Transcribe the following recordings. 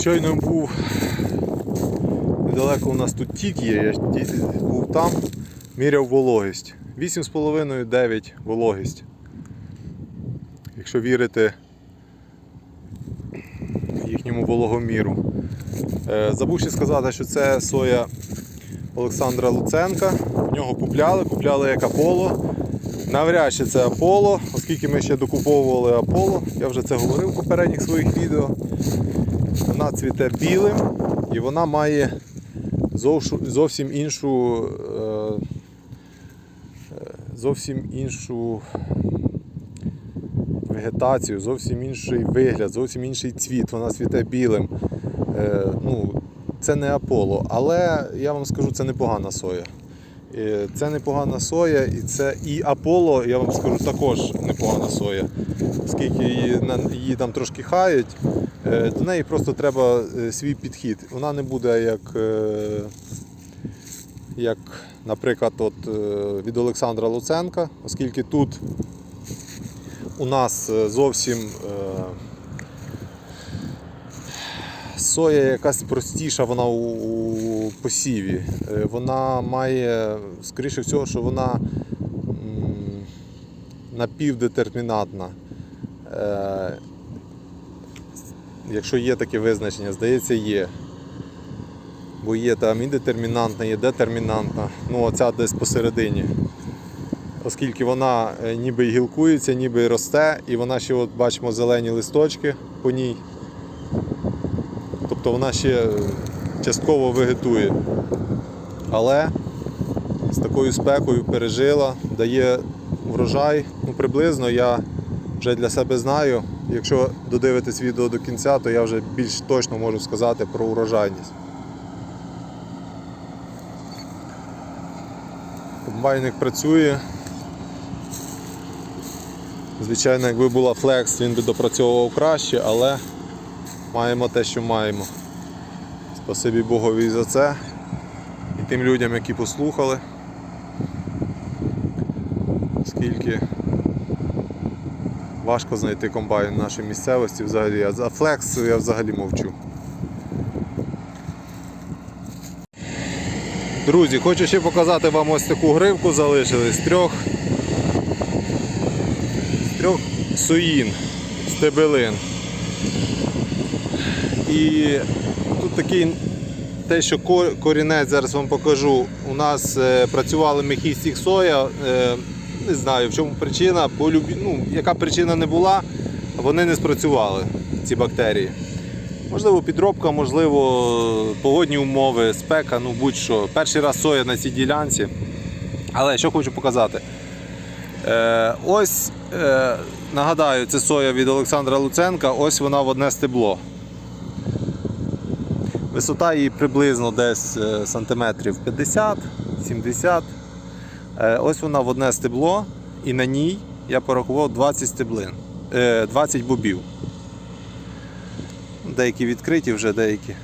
Щойно був недалеко у нас тут тік є, я був там, міряв вологість. 8,5-9 вологість. Якщо вірити їхньому вологоміру. Е, Забув ще сказати, що це соя Олександра Луценка. В нього купляли, купляли як Аполло. Навряд чи це Аполло, оскільки ми ще докуповували Аполло, я вже це говорив в попередніх своїх відео. Вона цвіте білим і вона має зовсім іншу, е, е, зовсім іншу вегетацію, зовсім інший вигляд, зовсім інший цвіт. Вона цвіте білим. Е, ну, це не Аполло, але я вам скажу, це непогана соя. Це непогана соя, і це і Аполло, я вам скажу, також непогана соя. Оскільки її, її там трошки хають, до неї просто треба е, свій підхід. Вона не буде як, е, як наприклад, от, е, від Олександра Луценка, оскільки тут у нас е, зовсім е, соя якась простіша, вона у, посіві. Е, Вона має, скоріше всього, що вона напівдетермінатна. Якщо є таке визначення, здається, є. Бо є там і детермінантна, є детермінантна. Ну, оця десь посередині. Оскільки вона е, ніби й гілкується, ніби й росте, і вона ще, от бачимо, зелені листочки по ній. Тобто вона ще е, частково вегетує. Але з такою спекою пережила, дає врожай. Ну, приблизно я вже для себе знаю. Якщо додивитись відео до кінця, то я вже більш точно можу сказати про урожайність. Комбайник працює. Звичайно, якби була флекс, він би допрацьовував краще, але маємо те, що маємо. Спасибі Богові за це. І тим людям, які послухали. Важко знайти комбайн в нашій місцевості взагалі, а флекс я взагалі мовчу. Друзі, хочу ще показати вам ось таку гривку залишили з трьох, з трьох суїн, стебелин. І тут такий те, що корінець зараз вам покажу. У нас е, працювали мехістік соя. Не знаю в чому причина, по ну, яка причина не була, вони не спрацювали, ці бактерії. Можливо, підробка, можливо, погодні умови, спека, ну будь-що. Перший раз соя на цій ділянці. Але що хочу показати. Е, ось, е, нагадаю, це соя від Олександра Луценка, ось вона в одне стебло. Висота її приблизно десь е, сантиметрів 50-70. Е, Ось вона в одне стебло, і на ній я порахував 20 стеблин, е, 20 бобів. Деякі відкриті вже деякі.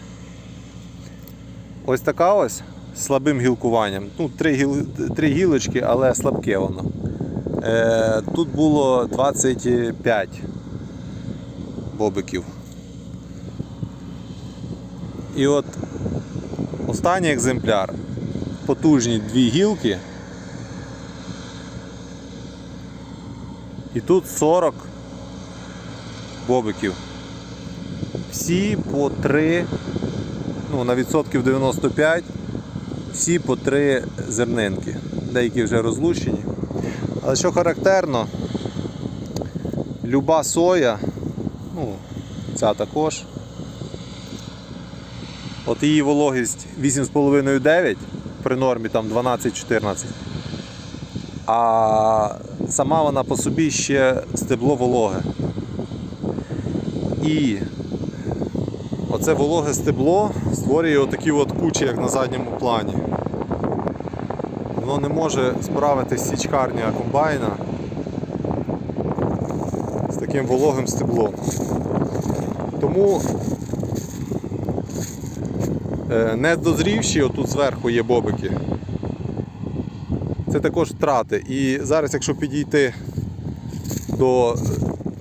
Ось така ось з слабим гілкуванням. Ну, три, гіл, три гілочки, але слабке воно. Е, тут було 25 бобиків. І от останній екземпляр, потужні дві гілки. І тут 40 бобиків. Всі по 3, ну на відсотків 95, всі по 3 зернинки. Деякі вже розлучені. Але що характерно, люба соя, ну, ця також. От її вологість 8,5-9 при нормі там 12-14. А сама вона по собі ще стебло вологе. І оце вологе стебло створює отакі от кучі, як на задньому плані. Воно не може справитись січкарня комбайна з таким вологим стеблом. Тому Е, Недозрівші, отут зверху є бобики. Це також втрати. І зараз, якщо підійти до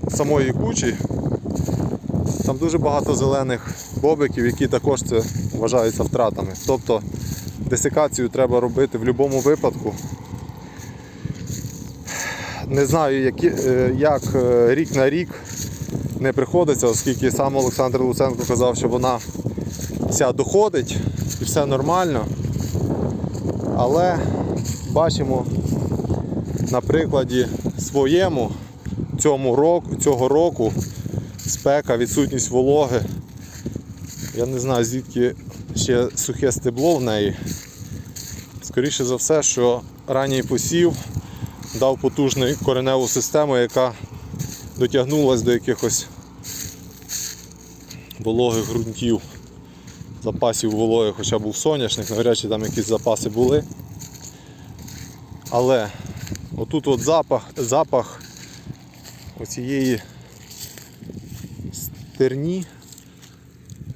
самої кучі, там дуже багато зелених бобиків, які також це вважаються втратами. Тобто десикацію треба робити в будь-якому випадку. Не знаю, е, як е, рік на рік не приходиться, оскільки сам Олександр Луценко казав, що вона вся доходить і все нормально. Але бачимо на прикладі своєму цьому року, цього року спека, відсутність вологи. Я не знаю, звідки ще сухе стебло в неї. Скоріше за все, що ранній посів дав потужну кореневу систему, яка дотягнулася до якихось вологих ґрунтів, запасів вологи, хоча був соняшник, навряд чи там якісь запаси були. Але отут от запах, запах оцієї стерні.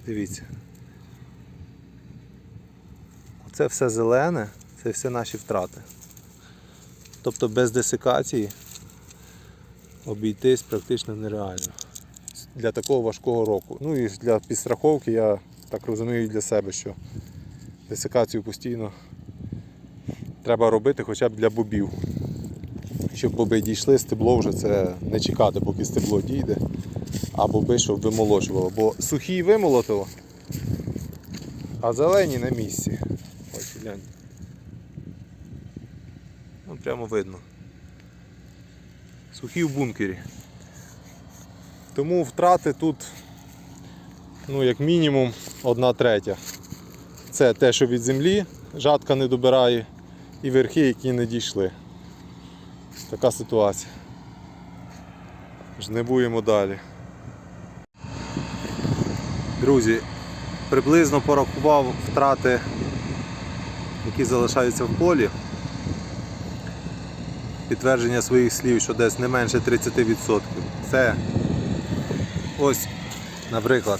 Дивіться. Це все зелене, це все наші втрати. Тобто без десикації обійтись практично нереально. Для такого важкого року. Ну і для підстраховки я так розумію для себе, що десикацію постійно треба робити хоча б для бобів. Щоб боби дійшли, стебло вже це не чекати, поки стебло дійде, а боби, щоб вимолочувало. Бо сухі вимолотило, а зелені на місці. Ось глянь. Ну прямо видно. Сухі в бункері. Тому втрати тут, ну, як мінімум, одна третя. Це те, що від землі жатка не добирає, і верхи, які не дійшли. Така ситуація. Жнивуємо далі. Друзі, приблизно порахував втрати, які залишаються в полі. Підтвердження своїх слів, що десь не менше 30%. Це ось, наприклад,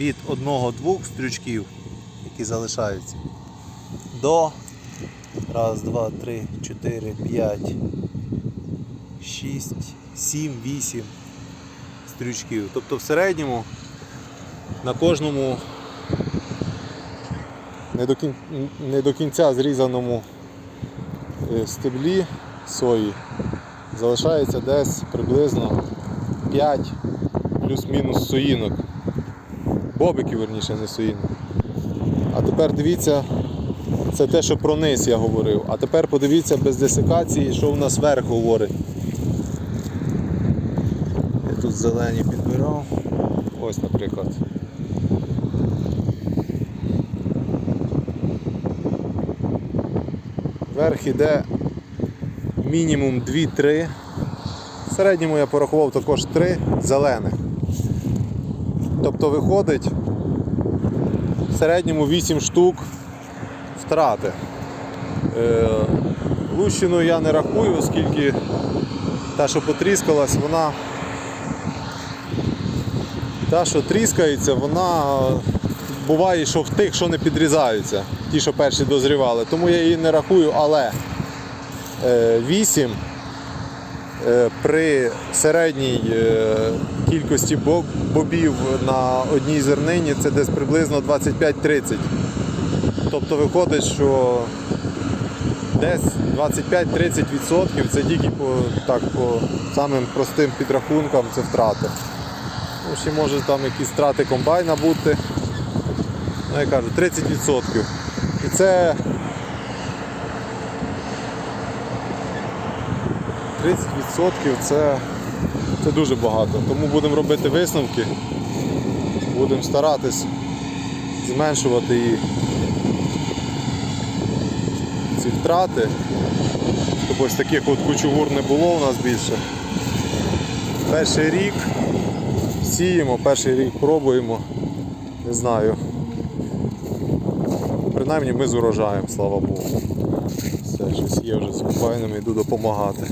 від одного-двох стрючків, які залишаються, до раз, два, три, чотири, п'ять, шість, сім, вісім стрючків. Тобто в середньому на кожному не до, кінця зрізаному е, стеблі сої залишається десь приблизно 5 плюс-мінус соїнок. Бобиків, верніше, не соїнок. А тепер дивіться, це те, що про низ я говорив. А тепер подивіться без десикації, що в нас верх говорить. Я тут зелені підбирав. Ось, наприклад. Верх іде мінімум 2-3. В середньому я порахував також 3 зелених. Тобто виходить в середньому 8 штук втрати. Е, Лущину я не рахую, оскільки та, що потріскалась, вона та, що тріскається, вона буває, що в тих, що не підрізаються, ті, що перші дозрівали. Тому я її не рахую, але 8 е, при середній е, кількості бобів на одній зернині це десь приблизно 25-30. Тобто виходить, що десь 25-30% це тільки по, так, по самим простим підрахункам це втрати. Ну, ще може там якісь втрати комбайна бути. Ну, я кажу, 30%. І це 30% це, це дуже багато. Тому будемо робити висновки, будемо старатись зменшувати її ці втрати. Тобто ось таких от кучугур не було у нас більше. Перший рік сіємо, перший рік пробуємо. Не знаю. Принаймні ми з урожаєм, слава Богу. Все, щось є вже з комбайнами, йду допомагати.